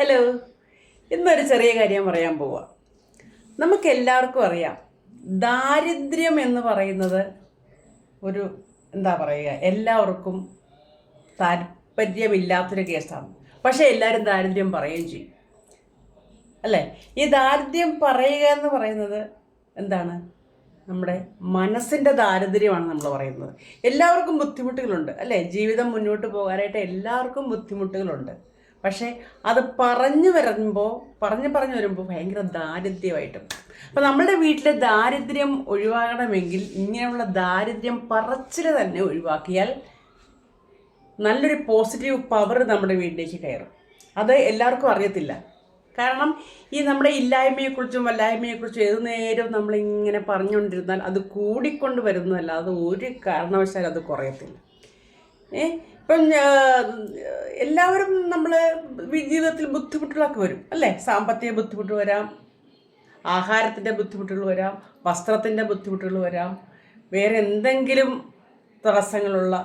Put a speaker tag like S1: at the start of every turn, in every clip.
S1: Hello ഇന്നൊരു ചെറിയ കാര്യം പറയാൻ പോവാ. നമുക്ക് എല്ലാവർക്കും അറിയാം ദാരിദ്ര്യം എന്ന് പറയുന്നത് ഒരു എന്താ പറയുക എല്ലാവർക്കും താല്പര്യമില്ലാത്തൊരു കേസാണ്. പക്ഷേ എല്ലാവരും ദാരിദ്ര്യം പറയുകയും ചെയ്യും. അല്ലേ? ഈ ദാരിദ്ര്യം പറയുക എന്ന് പറയുന്നത് എന്താണ്? നമ്മുടെ മനസ്സിന്റെ ദാരിദ്ര്യമാണ് നമ്മൾ പറയുന്നത്. എല്ലാവർക്കും ബുദ്ധിമുട്ടുകളുണ്ട് അല്ലേ? ജീവിതം മുന്നോട്ട് പോകാനായിട്ട് എല്ലാവർക്കും ബുദ്ധിമുട്ടുകളുണ്ട്. പക്ഷേ അത് പറഞ്ഞു വരുമ്പോൾ പറഞ്ഞു പറഞ്ഞു വരുമ്പോൾ ഭയങ്കര ദാരിദ്ര്യമായിട്ടും. അപ്പം നമ്മുടെ വീട്ടിലെ ദാരിദ്ര്യം ഒഴിവാകണമെങ്കിൽ ഇങ്ങനെയുള്ള ദാരിദ്ര്യം പറച്ചിൽ തന്നെ ഒഴിവാക്കിയാൽ നല്ലൊരു പോസിറ്റീവ് പവർ നമ്മുടെ വീട്ടിലേക്ക് കയറും. അത് എല്ലാവർക്കും അറിയത്തില്ല. കാരണം ഈ നമ്മുടെ ഇല്ലായ്മയെക്കുറിച്ചും വല്ലായ്മയെക്കുറിച്ചും ഏത് നേരവും നമ്മളിങ്ങനെ പറഞ്ഞുകൊണ്ടിരുന്നാൽ അത് കൂടിക്കൊണ്ട് വരുന്നതല്ല അത് ഒരു കാരണവശാലും അത് കുറയത്തില്ല. ഏ? ഇപ്പം എല്ലാവരും നമ്മൾ ജീവിതത്തിൽ ബുദ്ധിമുട്ടുകളൊക്കെ വരും അല്ലേ? സാമ്പത്തിക ബുദ്ധിമുട്ട് വരാം ആഹാരത്തിന്റെ ബുദ്ധിമുട്ടുകൾ വരാം വസ്ത്രത്തിന്റെ ബുദ്ധിമുട്ടുകൾ വരാം വേറെ എന്തെങ്കിലും തടസ്സങ്ങളുള്ള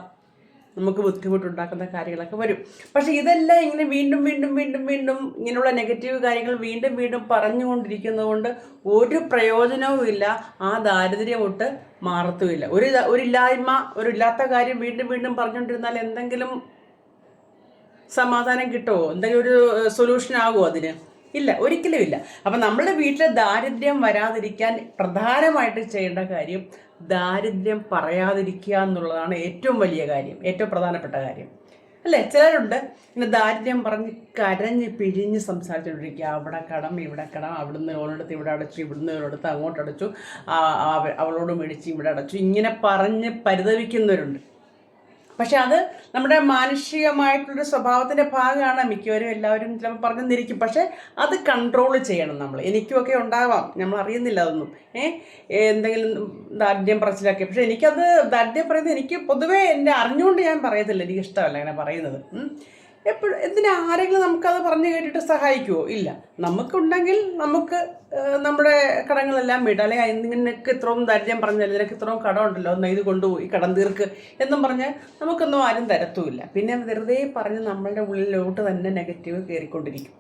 S1: നമുക്ക് ബുദ്ധിമുട്ടുണ്ടാക്കുന്ന കാര്യങ്ങളൊക്കെ വരും. പക്ഷേ ഇതെല്ലാം ഇങ്ങനെ വീണ്ടും വീണ്ടും വീണ്ടും വീണ്ടും ഇങ്ങനെയുള്ള നെഗറ്റീവ് കാര്യങ്ങൾ വീണ്ടും വീണ്ടും പറഞ്ഞുകൊണ്ടിരിക്കുന്നതുകൊണ്ട് ഒരു പ്രയോജനവും ഇല്ല ആ ദാരിദ്ര്യം ഒട്ട് മാറത്തുമില്ല. ഒരു ഇത- ഒരു ഇല്ലായ്മ ഒരു ഇല്ലാത്ത കാര്യം വീണ്ടും വീണ്ടും പറഞ്ഞുകൊണ്ടിരുന്നാൽ എന്തെങ്കിലും സമാധാനം കിട്ടുമോ എന്തെങ്കിലും ഒരു സൊല്യൂഷൻ ആകുമോ അതിന്? ഇല്ല ഒരിക്കലും ഇല്ല. അപ്പം നമ്മുടെ വീട്ടിലെ ദാരിദ്ര്യം വരാതിരിക്കാൻ പ്രധാനമായിട്ട് ചെയ്യേണ്ട കാര്യം ദാരിദ്ര്യം പറയാതിരിക്കുക എന്നുള്ളതാണ് ഏറ്റവും വലിയ കാര്യം ഏറ്റവും പ്രധാനപ്പെട്ട കാര്യം. അല്ലേ? ചിലരുണ്ട് ഇങ്ങനെ ദാരിദ്ര്യം പറഞ്ഞ് കരഞ്ഞ് പിഴിഞ്ഞ് സംസാരിച്ചുകൊണ്ടിരിക്കുക അവിടെ കടം ഇവിടെ കടം അവിടുന്ന് ലോണെടുത്ത് ഇവിടെ അടച്ചു ഇവിടുന്ന് ലോണെടുത്ത് അങ്ങോട്ട് അടച്ചു അവളോട് മേടിച്ച് ഇവിടെ അടച്ചു. ഇങ്ങനെ പറഞ്ഞ് പരിതപിക്കുന്നവരുണ്ട്. പക്ഷെ അത് നമ്മുടെ മാനുഷികമായിട്ടുള്ളൊരു സ്വഭാവത്തിന്റെ ഭാഗമാണ് മിക്കവരും എല്ലാവരും ചിലപ്പോൾ പറഞ്ഞെന്നിരിക്കും. പക്ഷേ അത് കൺട്രോൾ ചെയ്യണം നമ്മൾ. എനിക്കുമൊക്കെ ഉണ്ടാവാം. നമ്മൾ അറിയുന്നില്ല അതൊന്നും. ഏ? എന്തെങ്കിലും ദാർഢ്യം പറച്ചിലൊക്കെ. പക്ഷേ എനിക്കത് ദാർഢ്യം പറയുന്നത് എനിക്ക് പൊതുവേ എന്നെ അറിഞ്ഞുകൊണ്ട് ഞാൻ പറയത്തില്ല. എനിക്ക് ഇഷ്ടമല്ല അങ്ങനെ പറയുന്നത് എപ്പോഴും എന്തിനാ ആരെങ്കിലും നമുക്കത് പറഞ്ഞു കേട്ടിട്ട് സഹായിക്കുമോ ഇല്ല. നമുക്കുണ്ടെങ്കിൽ നമുക്ക് നമ്മുടെ കടങ്ങളെല്ലാം വീട്ടാം അല്ലെങ്കിൽ നിനക്ക് ഇത്രയും ദാരിദ്ര്യം പറഞ്ഞാൽ നിനക്ക് ഇത്രയും കടമുണ്ടല്ലോ ഒന്ന് ഇത് കൊണ്ടുപോയി കടം തീർക്ക് എന്നും പറഞ്ഞ് നമുക്കൊന്നും ആരും തരത്തുമില്ല. പിന്നെ വെറുതെ പറഞ്ഞ് നമ്മളുടെ ഉള്ളിലോട്ട് തന്നെ നെഗറ്റീവ് കയറിക്കൊണ്ടിരിക്കും.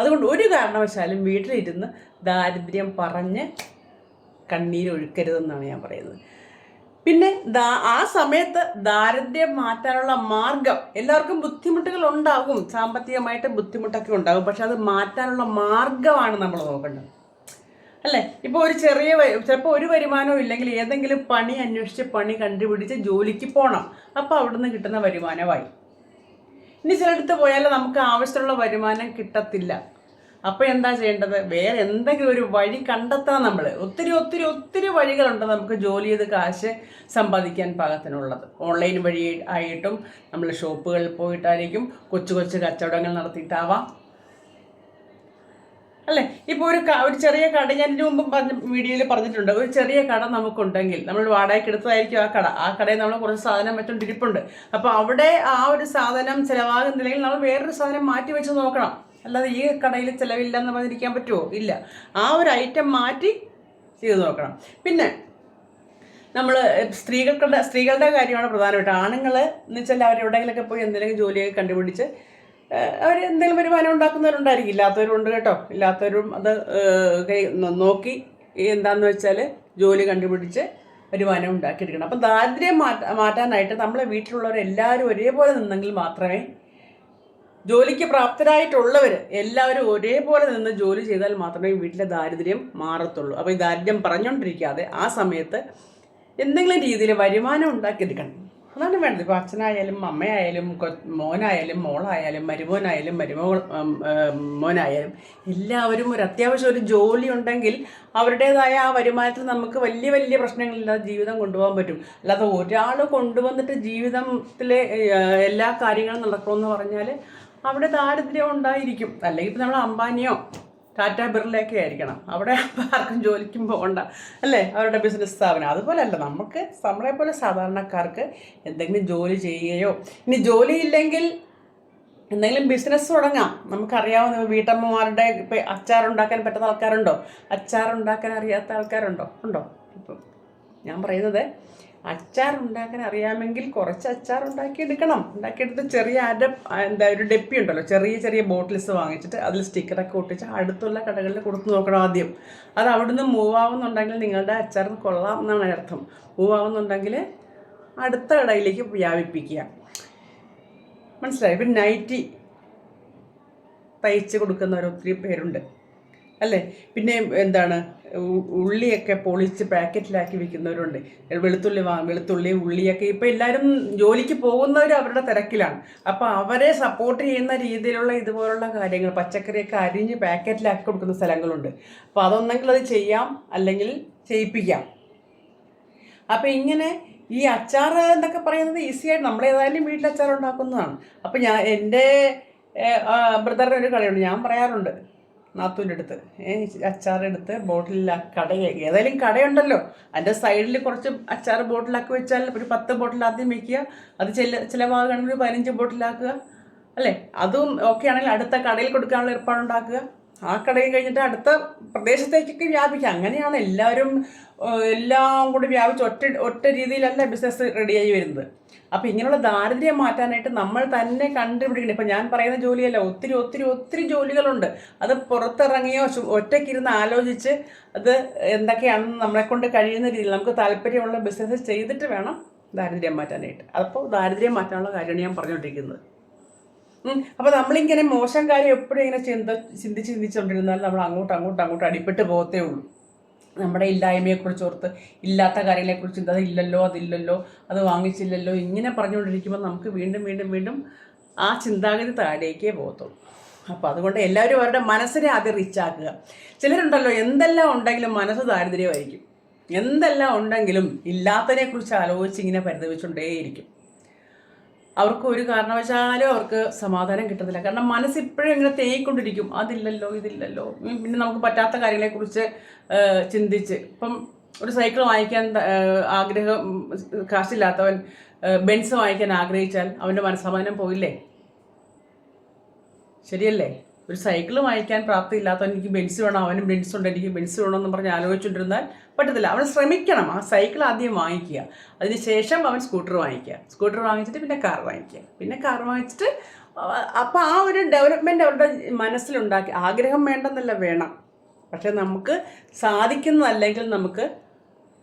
S1: അതുകൊണ്ട് ഒരു കാരണവശാലും വീട്ടിലിരുന്ന് ദാരിദ്ര്യം പറഞ്ഞ് കണ്ണീരൊഴുക്കരുതെന്നാണ് ഞാൻ പറയുന്നത്. പിന്നെ ആ സമയത്ത് ദാരിദ്ര്യം മാറ്റാനുള്ള മാർഗം. എല്ലാവർക്കും ബുദ്ധിമുട്ടുകൾ ഉണ്ടാകും. സാമ്പത്തികമായിട്ട് ബുദ്ധിമുട്ടൊക്കെ ഉണ്ടാകും. പക്ഷെ അത് മാറ്റാനുള്ള മാർഗമാണ് നമ്മൾ നോക്കേണ്ടത്. അല്ലേ? ഇപ്പോൾ ഒരു ചെറിയ ചിലപ്പോൾ ഒരു വരുമാനവും ഇല്ലെങ്കിൽ ഏതെങ്കിലും പണി അന്വേഷിച്ച് പണി കണ്ടുപിടിച്ച് ജോലിക്ക് പോകണം അപ്പോൾ അവിടുന്ന് കിട്ടുന്ന വരുമാനമായി. ഇനി ചിലയിടത്ത് പോയാൽ നമുക്ക് ആവശ്യമുള്ള വരുമാനം കിട്ടത്തില്ല. അപ്പോൾ എന്താ ചെയ്യേണ്ടത്? വേറെ എന്തെങ്കിലും ഒരു വഴി കണ്ടെത്തണം നമ്മൾ ഒത്തിരി ഒത്തിരി ഒത്തിരി വഴികളുണ്ട് നമുക്ക് ജോലി ചെയ്ത് കാശ് സമ്പാദിക്കാൻ പാകത്തിനുള്ളത്. ഓൺലൈൻ വഴി ആയിട്ടും നമ്മൾ ഷോപ്പുകളിൽ പോയിട്ടായിരിക്കും കൊച്ചു കൊച്ചു കച്ചവടങ്ങൾ നടത്തിയിട്ടാവാം. അല്ലേ? ഇപ്പോൾ ഒരു ഒരു ചെറിയ കട ഞാൻ ഇതിനു മുമ്പ് പറഞ്ഞ വീഡിയോയിൽ പറഞ്ഞിട്ടുണ്ട്. ഒരു ചെറിയ കട നമുക്കുണ്ടെങ്കിൽ നമ്മൾ വാടകയ്ക്ക് എടുത്തതായിരിക്കും ആ കട. ആ കടയിൽ നമ്മൾ കുറച്ച് സാധനം വെച്ചോണ്ടിരിപ്പുണ്ട്. അപ്പോൾ അവിടെ ആ ഒരു സാധനം ചിലവാകുന്നില്ലെങ്കിൽ നമ്മൾ വേറൊരു സാധനം മാറ്റി വെച്ച് നോക്കണം. അല്ലാതെ ഈ കടയിൽ ചിലവില്ല എന്ന് പറഞ്ഞിരിക്കാൻ പറ്റുമോ ഇല്ല. ആ ഒരു ഐറ്റം മാറ്റി ചെയ്ത് നോക്കണം. പിന്നെ നമ്മൾ സ്ത്രീകൾക്കുടെ സ്ത്രീകളുടെ കാര്യമാണ് പ്രധാനമായിട്ട്. ആണുങ്ങൾ എന്ന് വെച്ചാൽ അവർ എവിടെയെങ്കിലുമൊക്കെ പോയി എന്തെങ്കിലും ജോലിയൊക്കെ കണ്ടുപിടിച്ച് അവർ എന്തെങ്കിലും വരുമാനം ഉണ്ടാക്കുന്നവരുണ്ടായിരിക്കും. ഇല്ലാത്തവരുണ്ട് കേട്ടോ. ഇല്ലാത്തവരും അത് നോക്കി എന്താണെന്ന് വെച്ചാൽ ജോലി കണ്ടുപിടിച്ച് വരുമാനം ഉണ്ടാക്കിയെടുക്കണം. അപ്പം ദാരിദ്ര്യം മാറ്റ മാറ്റാനായിട്ട് നമ്മളെ വീട്ടിലുള്ളവരെല്ലാവരും ഒരേപോലെ നിന്നെങ്കിൽ മാത്രമേ ജോലിക്ക് പ്രാപ്തരായിട്ടുള്ളവർ എല്ലാവരും ഒരേപോലെ നിന്ന് ജോലി ചെയ്താൽ മാത്രമേ വീട്ടിലെ ദാരിദ്ര്യം മാറത്തുള്ളൂ. അപ്പോൾ ഈ ദാരിദ്ര്യം പറഞ്ഞുകൊണ്ടിരിക്കാതെ ആ സമയത്ത് എന്തെങ്കിലും രീതിയിൽ വരുമാനം ഉണ്ടാക്കിയെടുക്കണം. അതാണ് വേണ്ടത്. ഇപ്പോൾ അച്ഛനായാലും അമ്മയായാലും മോനായാലും മോളായാലും മരുമോനായാലും മരുമോൾ മോനായാലും എല്ലാവരും ഒരു അത്യാവശ്യം ഒരു ജോലി ഉണ്ടെങ്കിൽ അവരുടേതായ ആ വരുമാനത്തിൽ നമുക്ക് വലിയ വലിയ പ്രശ്നങ്ങളില്ലാതെ ജീവിതം കൊണ്ടുപോകാൻ പറ്റും. അല്ലാതെ ഒരാൾ കൊണ്ടുവന്നിട്ട് ജീവിതത്തിലെ എല്ലാ കാര്യങ്ങളും നടക്കുമെന്ന് പറഞ്ഞാൽ അവിടെ ദാരിദ്ര്യം ഉണ്ടായിരിക്കും. അല്ലെങ്കിൽ ഇപ്പം നമ്മൾ അംബാനിയോ ടാറ്റ ബിർലയൊക്കെ ആയിരിക്കണം. അവിടെ ആർക്കും ജോലിക്കും പോകണ്ട. അല്ലേ? അവരുടെ ബിസിനസ് സ്ഥാപനം. അതുപോലെയല്ല നമുക്ക് നമ്മളെ പോലെ സാധാരണക്കാർക്ക് എന്തെങ്കിലും ജോലി ചെയ്യുകയോ ഇനി ജോലി ഇല്ലെങ്കിൽ എന്തെങ്കിലും ബിസിനസ് തുടങ്ങാം. നമുക്കറിയാവുന്ന വീട്ടമ്മമാരുടെ ഇപ്പം അച്ചാറുണ്ടാക്കാൻ പറ്റുന്ന ആൾക്കാരുണ്ടോ? അച്ചാറുണ്ടാക്കാൻ അറിയാത്ത ആൾക്കാരുണ്ടോ? ഉണ്ടോ? ഇപ്പം ഞാൻ പറയുന്നത് അച്ചാർ ഉണ്ടാക്കാൻ അറിയാമെങ്കിൽ കുറച്ച് അച്ചാർ ഉണ്ടാക്കി എടുക്കണം ഉണ്ടാക്കിയെടുത്ത് ചെറിയ അര എന്താ ഒരു ഡെപ്പി ഉണ്ടല്ലോ. ചെറിയ ചെറിയ ബോട്ടിൽസ് വാങ്ങിച്ചിട്ട് അതിൽ സ്റ്റിക്കറൊക്കെ ഒട്ടിച്ച് അടുത്തുള്ള കടകളിൽ കൊടുത്തു നോക്കണം ആദ്യം. അത് അവിടുന്ന് മൂവ് ആവുന്നുണ്ടെങ്കിൽ നിങ്ങളുടെ അച്ചാർ കൊള്ളാം എന്നാണ് അർത്ഥം. മൂവ് ആവുന്നുണ്ടെങ്കിൽ അടുത്ത കടയിലേക്ക് വ്യാപിപ്പിക്കുക. മനസ്സിലായി? ഇപ്പം നൈറ്റി തയ്ച്ച് കൊടുക്കുന്നവർ ഒത്തിരി പേരുണ്ട്. അല്ലേ? പിന്നെ എന്താണ്? ഉള്ളിയൊക്കെ പൊളിച്ച് പാക്കറ്റിലാക്കി വിൽക്കുന്നവരുണ്ട് വെളുത്തുള്ളി വാ വെളുത്തുള്ളി ഉള്ളിയൊക്കെ ഇപ്പം എല്ലാവരും ജോലിക്ക് പോകുന്നവർ അവരുടെ തിരക്കിലാണ്. അപ്പോൾ അവരെ സപ്പോർട്ട് ചെയ്യുന്ന രീതിയിലുള്ള ഇതുപോലുള്ള കാര്യങ്ങൾ പച്ചക്കറിയൊക്കെ അരിഞ്ഞ് പാക്കറ്റിലാക്കി കൊടുക്കുന്ന സ്ഥലങ്ങളുണ്ട്. അപ്പോൾ അതൊന്നെങ്കിൽ അത് ചെയ്യാം അല്ലെങ്കിൽ ചെയ്യിപ്പിക്കാം. അപ്പോൾ ഇങ്ങനെ ഈ അച്ചാർ എന്നൊക്കെ പറയുന്നത് ഈസി ആയിട്ട് നമ്മൾ ഏതായാലും വീട്ടിൽ അച്ചാർ ഉണ്ടാക്കുന്നതാണ്. അപ്പോൾ ഞാൻ എന്റെ ബ്രദറിന്റെ ഒരു കളിയുണ്ട്. ഞാൻ പറയാറുണ്ട് നാത്തൂന്റെ അടുത്ത്. അച്ചാറെടുത്ത് ബോട്ടിലിൽ കട ഏതായാലും കടയുണ്ടല്ലോ. അതിന്റെ സൈഡിൽ കുറച്ച് അച്ചാർ ബോട്ടിലാക്കി വെച്ചാൽ ഒരു പത്ത് ബോട്ടിൽ ആദ്യം വെക്കുക. അത് ചില ചിലവാകുകയാണെങ്കിൽ ഒരു പതിനഞ്ച് ബോട്ടിലാക്കുക. അല്ലേ? അതും ഓക്കെ ആണെങ്കിൽ അടുത്ത കടയിൽ കൊടുക്കാനുള്ള ഏർപ്പാടുണ്ടാക്കുക. ആ കടയും കഴിഞ്ഞിട്ട് അടുത്ത പ്രദേശത്തേക്കൊക്കെ വ്യാപിക്കുക അങ്ങനെയാണ് എല്ലാവരും എല്ലാം കൂടി വ്യാപിച്ച് ഒറ്റ ഒറ്റ രീതിയിലല്ല ബിസിനസ് റെഡിയായി വരുന്നത്. അപ്പോൾ ഇങ്ങനെയുള്ള ദാരിദ്ര്യം മാറ്റാനായിട്ട് നമ്മൾ തന്നെ കണ്ടുപിടിക്കണം. ഇപ്പം ഞാൻ പറയുന്ന ജോലിയല്ല ഒത്തിരി ഒത്തിരി ഒത്തിരി ജോലികളുണ്ട്. അത് പുറത്തിറങ്ങിയോ ഒറ്റയ്ക്കിരുന്ന് ആലോചിച്ച് അത് എന്തൊക്കെയാണെന്ന് നമ്മളെക്കൊണ്ട് കഴിയുന്ന രീതിയിൽ നമുക്ക് താല്പര്യമുള്ള ബിസിനസ് ചെയ്തിട്ട് വേണം ദാരിദ്ര്യം മാറ്റാനായിട്ട്. അപ്പോൾ ദാരിദ്ര്യം മാറ്റാനുള്ള കാര്യമാണ് ഞാൻ പറഞ്ഞുകൊണ്ടിരിക്കുന്നത്. ഉം. അപ്പൊ നമ്മളിങ്ങനെ മോശം കാര്യം എപ്പോഴും ഇങ്ങനെ ചിന്ത ചിന്തിച്ച് ചിന്തിച്ചുകൊണ്ടിരുന്നാൽ നമ്മൾ അങ്ങോട്ട് അങ്ങോട്ട് അങ്ങോട്ട് അടിപ്പെട്ട് പോകത്തേ ഉള്ളൂ. നമ്മുടെ ഇല്ലായ്മയെക്കുറിച്ച് ഓർത്ത് ഇല്ലാത്ത കാര്യങ്ങളെക്കുറിച്ച് ചിന്ത ഇല്ലല്ലോ അതില്ലല്ലോ അത് വാങ്ങിച്ചില്ലല്ലോ ഇങ്ങനെ പറഞ്ഞുകൊണ്ടിരിക്കുമ്പോൾ നമുക്ക് വീണ്ടും വീണ്ടും വീണ്ടും ആ ചിന്താഗതി താഴേക്കേ പോകത്തുള്ളൂ. അപ്പോൾ അതുകൊണ്ട് എല്ലാവരും അവരുടെ മനസ്സിനെ ആദ്യം റിച്ചാക്കുക ചിലരുണ്ടല്ലോ എന്തെല്ലാം ഉണ്ടെങ്കിലും മനസ്സ് ദാരിദ്ര്യമായിരിക്കും. എന്തെല്ലാം ഉണ്ടെങ്കിലും ഇല്ലാത്തതിനെക്കുറിച്ച് ആലോചിച്ച് ഇങ്ങനെ പരിതപിച്ചുകൊണ്ടേയിരിക്കും അവർക്ക് ഒരു കാരണവശാലും അവർക്ക് സമാധാനം കിട്ടത്തില്ല കാരണം മനസ്സ് ഇപ്പോഴും ഇങ്ങനെ തേയിക്കൊണ്ടിരിക്കും. അതില്ലല്ലോ ഇതില്ലല്ലോ. പിന്നെ നമുക്ക് പറ്റാത്ത കാര്യങ്ങളെക്കുറിച്ച് ചിന്തിച്ച്. ഇപ്പം ഒരു സൈക്കിൾ വാങ്ങിക്കാൻ ആഗ്രഹം കാശില്ലാത്തവൻ ബെൻസ് വാങ്ങിക്കാൻ ആഗ്രഹിച്ചാൽ അവന്റെ മനസ്സമാധാനം പോയില്ലേ? ശരിയല്ലേ? ഒരു സൈക്കിൾ വാങ്ങിക്കാൻ പ്രാപ്തിയില്ലാത്തവൻ എനിക്ക് ബെൻസ് വേണം അവനും ബെൻസ് ഉണ്ട് എനിക്ക് ബെൻസ് വേണമെന്ന് പറഞ്ഞ് ആലോചിച്ചുകൊണ്ടിരുന്നാൽ പറ്റത്തില്ല. അവൻ ശ്രമിക്കണം ആ സൈക്കിൾ ആദ്യം വാങ്ങിക്കുക. അതിനുശേഷം അവൻ സ്കൂട്ടർ വാങ്ങിക്കുക. സ്കൂട്ടർ വാങ്ങിച്ചിട്ട് പിന്നെ കാർ വാങ്ങിക്കുക. പിന്നെ കാർ വാങ്ങിച്ചിട്ട് അപ്പോൾ ആ ഒരു ഡെവലപ്മെന്റ് അവരുടെ മനസ്സിലുണ്ടാക്കി. ആഗ്രഹം വേണ്ടെന്നല്ല വേണം. പക്ഷെ നമുക്ക് സാധിക്കുന്നതല്ലെങ്കിൽ നമുക്ക്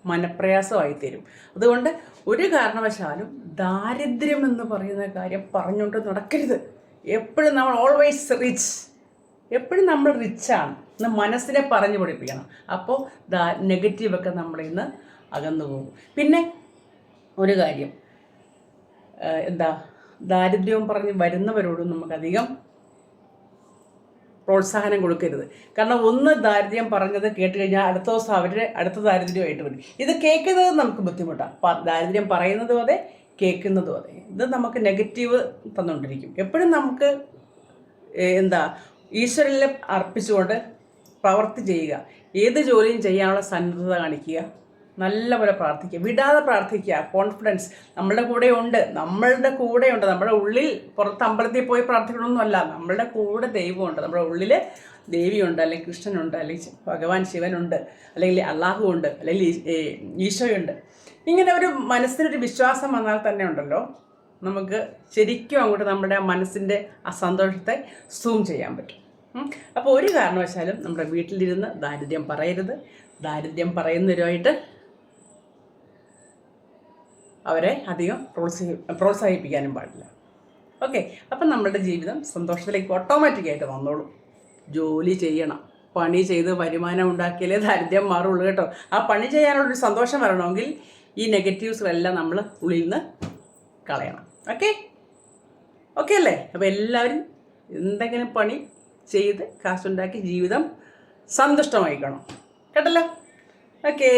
S1: മനപ്രയാസമായി തരും. അതുകൊണ്ട് ഒരു കാരണവശാലും ദാരിദ്ര്യം എന്ന് പറയുന്ന കാര്യം പറഞ്ഞുകൊണ്ട് നടക്കരുത്. എപ്പോഴും നമ്മൾ ഓൾവേസ് റിച്ച് എപ്പോഴും നമ്മൾ റിച്ചാണ് എന്ന് മനസ്സിനെ പറഞ്ഞു പഠിപ്പിക്കണം. അപ്പോൾ ദാ നെഗറ്റീവൊക്കെ നമ്മളിൽ നിന്ന് അകന്നു പോകും. പിന്നെ ഒരു കാര്യം. എന്താ ദാരിദ്ര്യവും പറഞ്ഞ് വരുന്നവരോടും നമുക്കധികം പ്രോത്സാഹനം കൊടുക്കരുത്. കാരണം ഒന്ന് ദാരിദ്ര്യം പറഞ്ഞത് കേട്ട് കഴിഞ്ഞാൽ അടുത്ത ദിവസം അവരുടെ അടുത്ത ദാരിദ്ര്യമായിട്ട് വരും. ഇത് കേൾക്കുന്നത് നമുക്ക് ബുദ്ധിമുട്ടാണ് ദാരിദ്ര്യം പറയുന്നതും അതെ കേൾക്കുന്നതും അതെ. ഇത് നമുക്ക് നെഗറ്റീവ് തന്നുകൊണ്ടിരിക്കും എപ്പോഴും നമുക്ക് എന്താ ഈശ്വരനിൽ അർപ്പിച്ചുകൊണ്ട് പ്രവർത്തി ചെയ്യുക. ഏത് ജോലിയും ചെയ്യാനുള്ള സന്നദ്ധത കാണിക്കുക. നല്ലപോലെ പ്രാർത്ഥിക്കുക. വിടാതെ പ്രാർത്ഥിക്കുക. കോൺഫിഡൻസ് നമ്മളുടെ കൂടെ ഉണ്ട്. നമ്മളുടെ കൂടെ ഉണ്ട്. നമ്മുടെ ഉള്ളിൽ പുറത്ത് അമ്പലത്തിൽ പോയി പ്രാർത്ഥിക്കണമെന്നല്ല നമ്മളുടെ കൂടെ ദൈവമുണ്ട് നമ്മുടെ ഉള്ളിൽ ദേവിയുണ്ട് അല്ലെങ്കിൽ കൃഷ്ണനുണ്ട് അല്ലെങ്കിൽ ഭഗവാൻ ശിവനുണ്ട് അല്ലെങ്കിൽ അള്ളാഹു ഉണ്ട് അല്ലെങ്കിൽ ഈശോയുണ്ട്. ഇങ്ങനെ ഒരു മനസ്സിനൊരു വിശ്വാസം വന്നാൽ തന്നെ ഉണ്ടല്ലോ. നമുക്ക് ശരിക്കും അങ്ങോട്ട് നമ്മുടെ മനസ്സിന്റെ ആ സന്തോഷത്തെ സൂം ചെയ്യാൻ പറ്റും. അപ്പോൾ ഒരു കാരണവശാലും നമ്മുടെ വീട്ടിലിരുന്ന് ദാരിദ്ര്യം പറയരുത്. ദാരിദ്ര്യം പറയുന്നവരുമായിട്ട് അവരെ അധികം പ്രോത്സാഹി പ്രോത്സാഹിപ്പിക്കാനും പാടില്ല. ഓക്കെ. അപ്പം നമ്മുടെ ജീവിതം സന്തോഷത്തിലേക്ക് ഓട്ടോമാറ്റിക്കായിട്ട് വന്നോളും. ജോലി ചെയ്യണം. പണി ചെയ്ത് വരുമാനം ഉണ്ടാക്കിയാലേ ദാരിദ്ര്യം മാറുള്ളൂ കേട്ടോ. ആ പണി ചെയ്യാനുള്ളൊരു സന്തോഷം വരണമെങ്കിൽ ഈ നെഗറ്റീവ്സുകളെല്ലാം നമ്മൾ ഉള്ളിൽ നിന്ന് കളയണം. ഓക്കെ? ഓക്കെ അല്ലേ? അപ്പോൾ എല്ലാവരും എന്തെങ്കിലും പണി ചെയ്ത് കാശുണ്ടാക്കി ജീവിതം സന്തുഷ്ടമായിക്കണം. കേട്ടല്ലോ? ഓക്കേ.